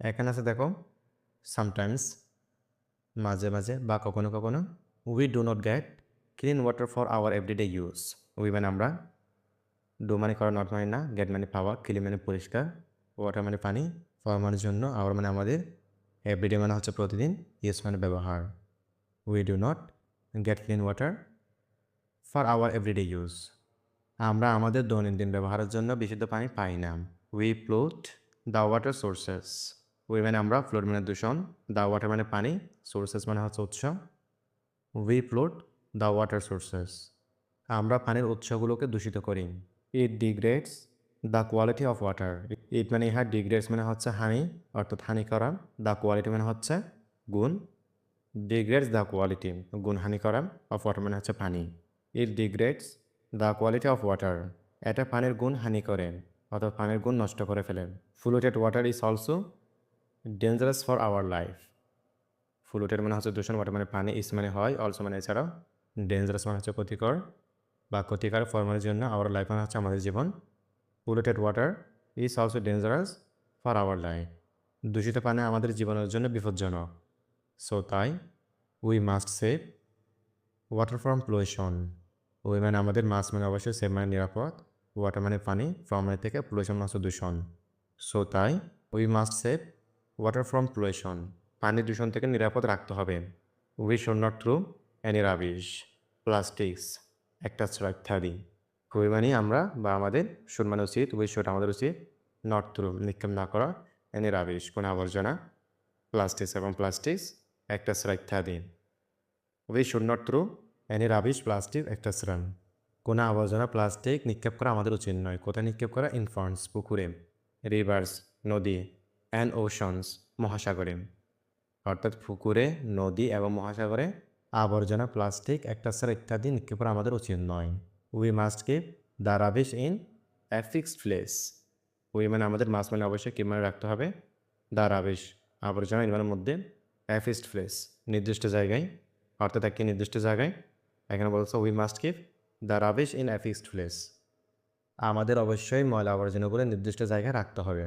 এখানে আছে দেখো সামটাইমস মাঝে মাঝে বা কখনো কখনো we do not get clean water for our everyday use we মানে আমরা ডু মানে করা নট মানে না গেট মানে পাওয়া ক্লিন মানে পরিষ্কার ওয়াটার মানে পানি ফর মানে জন্য আওয়ার মানে আমাদের এভরিডে মানে হচ্ছে প্রতিদিন ইউজ মানে ব্যবহার। We do not get clean water for our everyday use আমরা আমাদের দৈনন্দিন ব্যবহারের জন্য বিশুদ্ধ পানি পাই না। We pollute the water sources we মানে আমরা ফ্লোট মানে দূষণ দ্য ওয়াটার মানে পানি সোর্সেস মানে হচ্ছে উৎস। We pollute the water sources আমরা পানির উৎসগুলোকে দূষিত করি। It degrades the quality of water it মানে ইহা ডিগ্রেডস মানে হচ্ছে হানি, অর্থাৎ হানি করা। দ্য কোয়ালিটি মানে হচ্ছে গুণ। ডিগ্রেডস দ্য কোয়ালিটি গুণ হানি করা অফ ওয়াটার মানে হচ্ছে পানি। It degrades the quality of water এটা পানির গুণ হানি করে, অর্থাৎ পানির গুণ নষ্ট করে ফেলে। Polluted water is also dangerous for our life polluted মানে হচ্ছে দূষণ ওয়াটার মানে পানি ইস মানে হয় অলসো মানে এছাড়াও ডেঞ্জারাস মানে হচ্ছে ক্ষতিকর বা ক্ষতিকর ফর্মের জন্য আওয়ার লাইফ মানে হচ্ছে আমাদের জীবন। Polluted water is also dangerous for our life দূষিত পানি আমাদের জীবনের জন্য বিপজ্জনক। সো তাই we must save water from pollution ওই মানে আমাদের মাছ মানে অবশ্যই সেভ মানে নিরাপদ। ওয়াটার মানে পানি ফ্রম মানে থেকে পলিউশন মানে হচ্ছে দূষণ। সো তাই we must save water from pollution পানি দূষণ থেকে নিরাপদ রাখতে হবে। We should not throw any rubbish plastics একটা ছাড়া ইত্যাদি খুবই মানে আমরা বা আমাদের শুড মানে উচিত উই শুড আমাদের উচিত নট থ্রু নিক্ষেপ না করা অ্যানি রাবিশ কোনো আবর্জনা প্লাস্টিক্স এবং প্লাস্টিক্স একটা ছাড়া ইত্যাদি we should not throw any rubbish plastic একটা শ্রাম কোনো আবর্জনা প্লাস্টিক নিক্ষেপ করা আমাদের উচিত নয়। কোথায় নিক্ষেপ করা? ইনফন্টস পুকুরে। রিভার্স নদী অ্যান্ড ওশনস মহাসাগরে। অর্থাৎ পুকুরে, নদী এবং মহাসাগরে আবর্জনা প্লাস্টিক একটা ছাড়া ইত্যাদি নিক্ষেপ করা আমাদের উচিত নয়। We must keep the rubbish in a fixed place we মানে আমাদের মাছ মানে অবশ্যই কী মানে রাখতে হবে দ্য রাবিশ আবর্জনা ইনমানের মধ্যে অ্যা ফিক্সড প্লেস নির্দিষ্ট জায়গায়। অর্থাৎ একটি নির্দিষ্ট জায়গায়। এখানে বলছে we must keep the rubbish in a fixed place আমাদের অবশ্যই ময়লা আবর্জনাগুলো নির্দিষ্ট জায়গায় রাখতে হবে।